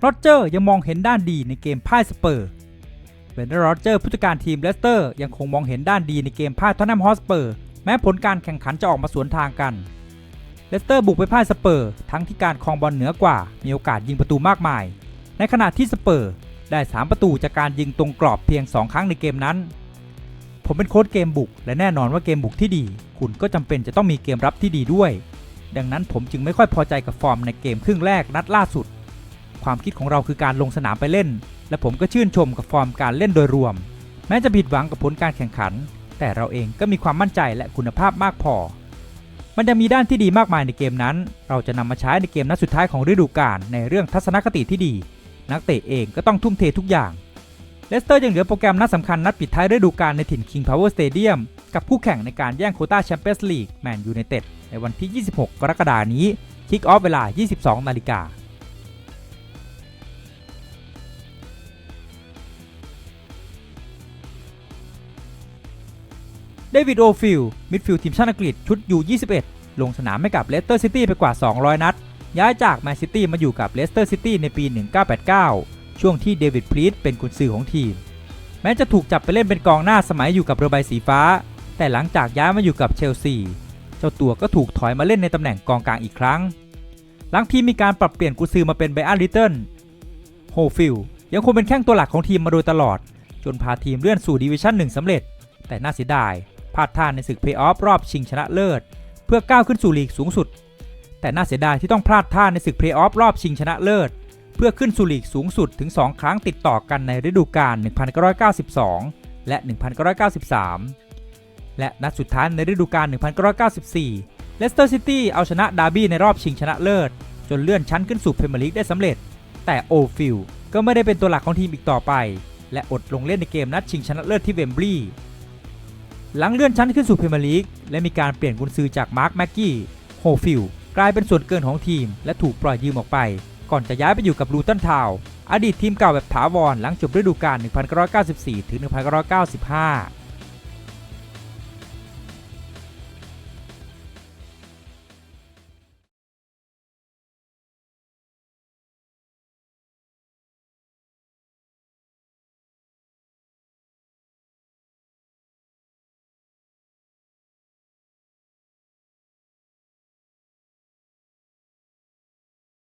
โรเจอร์ยังมองเห็นด้านดีในเกมพ่ายสเปอร์เบรนดอนโรเจอร์ผู้จัดการทีมเลสเตอร์ยังคงมองเห็นด้านดีในเกมพ่ายทอตแนมฮอสเปอร์แม้ผลการแข่งขันจะออกมาสวนทางกันเลสเตอร์บุกไปพ่ายสเปอร์ ทั้งที่การครองบอลเหนือกว่า มีโอกาสยิงประตูมากมาย ในขณะที่สเปอร์ได้ 3 ประตูจากการยิงตรงกรอบเพียง 2 ครั้งในเกมนั้น ผมเป็นโค้ชเกมบุก และแน่นอนว่าเกมบุกที่ดี คุณก็จำเป็นจะต้องมีเกมรับที่ดีด้วย ดังนั้นผมจึงไม่ค่อยพอใจกับฟอร์มในเกมครึ่งแรกนัดล่าสุด ความคิดของเราคือการลงสนามไปเล่น และผมก็ชื่นชมกับฟอร์มการเล่นโดยรวม แม้จะผิดหวังกับผลการแข่งขัน แต่เราเองก็มีความมั่นใจและคุณภาพมากพอ มันยังมีด้านที่ดีมากมายในเกมนั้น เราจะนำมาใช้ในเกมนัดสุดท้ายของฤดูกาลในเรื่องทัศนคติที่ดี นักเตะเองก็ต้องทุ่มเททุกอย่างเลสเตอร์ยังเหลือโปรแกรมนัดสำคัญนัดปิดท้ายฤดูกาลในถิ่น King Power Stadium กับคู่แข่งในการแย่งโคต้าแชมเปี้ยนส์ลีกแมนยูไนเต็ดในวันที่ 26 กรกฎานี้ คิกออฟเวลา 22 นาฬิกา เดวิดโอฟิลมิดฟิลด์ทีมชาติอังกฤษชุดยู21 ลงสนามให้กับเลสเตอร์ซิตี้ไปกว่า 200 นัด ย้ายจากแมนซิตี้มาอยู่กับเลสเตอร์ซิตี้ในปี 1989 ช่วงที่เดวิดพลีตเป็นกุนซือของทีม แม้จะถูกจับไปเล่นเป็นกองหน้าสมัยอยู่กับเรือใบสีฟ้า แต่หลังจากย้ายมาอยู่กับเชลซี เจ้าตัวก็ถูกถอยมาเล่นในตำแหน่งกองกลางอีกครั้ง หลังทีมมีการปรับเปลี่ยนกุนซือมาเป็นไบอันลิตเติลโฮฟิลยังคงเป็นแข้งตัวหลักของทีมมาโดยตลอด จนพาทีมเลื่อนสู่ดิวิชั่น1สำเร็จ แต่น่าเสียดาย ลาดท่าในศึกเพลย์ออฟรอบชิงชนะเลิศ เพื่อก้าวขึ้นสู่ลีกสูงสุด แต่น่าเสียดายที่ต้องพลาดท่าในศึกเพลย์ออฟรอบชิงชนะเลิศ เพื่อขึ้นสู่ลีกสูงสุดถึง 2 ครั้งติดต่อกันในฤดูกาล 1992 และ 1993 และนัดสุดท้ายในฤดูกาล 1994 เลสเตอร์ซิตี้เอาชนะดาร์บี้ในรอบชิงชนะเลิศ จนเลื่อนชั้นขึ้นสู่พรีเมียร์ลีกได้สำเร็จ แต่โอฟิลก็ไม่ได้เป็นตัวหลักของทีมอีกต่อไป และอดลงเล่นในเกมนัดชิงชนะเลิศที่เวมบลีย์ หลังเลื่อนชั้นขึ้นสู่พรีเมียร์ลีกและมีการเปลี่ยนกุนซือจากมาร์คแม็กกี้โฮฟิลกลายเป็นส่วนเกินของทีม และถูกปล่อยยืมออกไป ก่อนจะย้ายไปอยู่กับลูตันทาวอดีตทีมเก่าแบบถาวรหลังจบฤดูกาล1994ถึง1995